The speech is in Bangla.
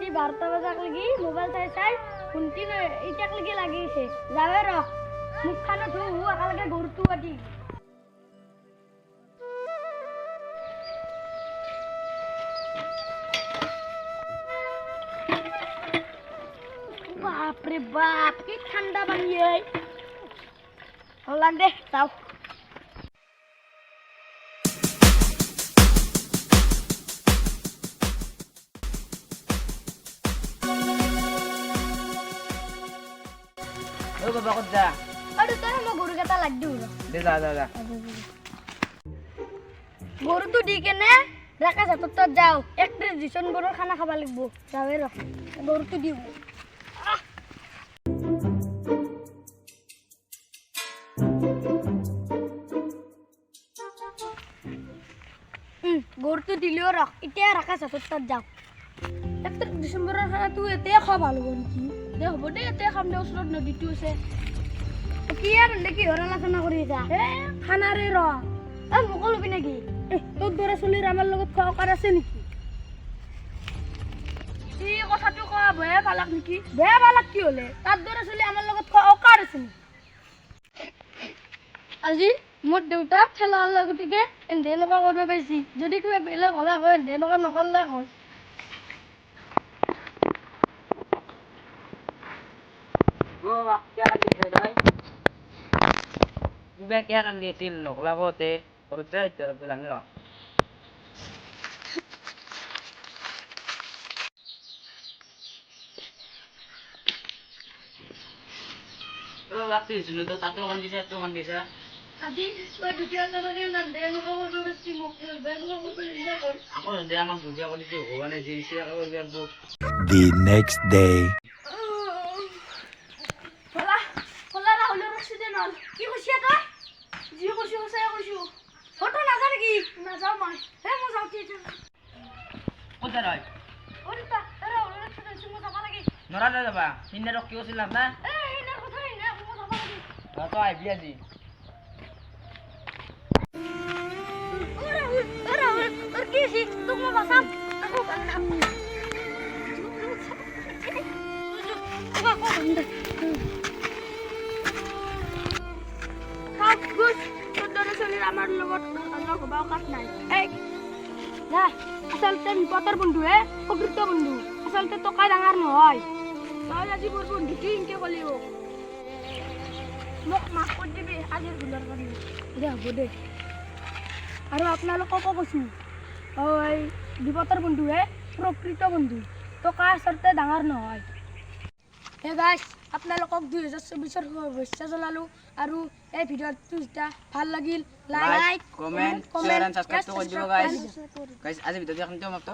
রাত্রি বারোটা বাজাক লাগি? মোবাইল চাই চাই, শুনতি ইটাক লাগি লাগিছে। যাবে ৰ, মুখ খানো ধু কাটি বাপরে বাপ, কি ঠান্ডা এই হলাম দে যাও ও বাবা কত যা? আৰু তই মই গৰুকেইটা লাগ দিওঁ ৰ দে যা যা যা। গৰুটো দি কেনে ৰাকা জাতত তাত যাওঁ। একত্ৰিছ ডিচেম্বৰৰ খানা খাব লাগিব। যাৱে ৰ গৰুটো দিওঁ। উম, গৰুটো দিলেও ৰখ। এতিয়া ৰাকা জাতত তাত যাওঁ। একত্ৰিছ ডিচেম্বৰৰ খানাটো এতিয়াই খোৱা ভালো হ'ব নেকি? দে হ'ব দে এতিয়া খাম দে ওচৰত নদীটো আছে। কি আৰু দে কিহৰ আলোচনা কৰি আছা? এ খানাৰে ৰ এ মোকো ল'বি নেকি? তোৰ দৰে চলিৰ আমাৰ লগত খোৱা অকাৰ আছে নেকি? এই কথাটো কোৱা বেয়া পালাক নেকি? বেয়া পালাক কি হ'লে? তাৰ দৰে চলি আমাৰ লগত খোৱা অকাৰ আছে নেকি? আজি মোৰ দেউতাক খেলা হ'লে গতিকে এনে এনেকুৱা কৰিব পাৰিছি। যদি কিবা বেলেগ হ'লে হয় এনে এনেকুৱা নকৰিলে হয়। ও বাবা কে কান্দি তই কিবা কে কান্দি আছিল নকলাবতে সৰুতে এতিয়া জানি ৰ ও বাপি শুনো তো তাতো কান্দিছে তো কান্দিছে আজি মই দুখীয়া নালাগে নান্দে এনেকুৱা কৰিব পাৰিছি মোক এনেকুৱা কৰিব পাৰিছে আকৌ দে আমাক বুজা কৰি দিছে ভগৱানে যি দিছে আকৌ কৰিব The next day. হলা হলা ৰাহুলৰ এক্সিডেণ্ট হ'ল কি কৈছে তই যি কৈছো সঁচাই কৈছো অ তই নাযা নেকি নাযাওঁ মই হে মই যাওঁ কি ক'ত যা লাগে নৰা তই যাবা সিদিনা ৰখি আছিল না এ সেইনাৰ কথা সেইনা মই যাব লাগে তই আহিবি আজি কি হৈছে তোক মই বাচাম আকৌ এই না আচলতে বিপদৰ বন্ধুহে প্ৰকৃত বন্ধু। আচলতে টকা ডাঙৰ নহয়। তই আজি মোৰ বন্ধুটো ইনকে ক'লি মোক মাফ কৰি দিবি, আজিৰ দে, হ'ব দে। আৰু আপোনালোককো কৈছোঁ, ঐ বিপদৰ বন্ধুহে প্ৰকৃত বন্ধু। টকা আচলতে ডাঙৰ নহয়। হে গাইছ আপোনালোকক দুই হাজাৰ চৌবিছৰ শুভেচ্ছা জনালোঁ আৰু এই ভিডিঅ'টো যেতিয়া ভাল লাগিল লাইক কমেণ্ট কমেণ্ট আজি ভিডিঅ'টো সমাপ্ত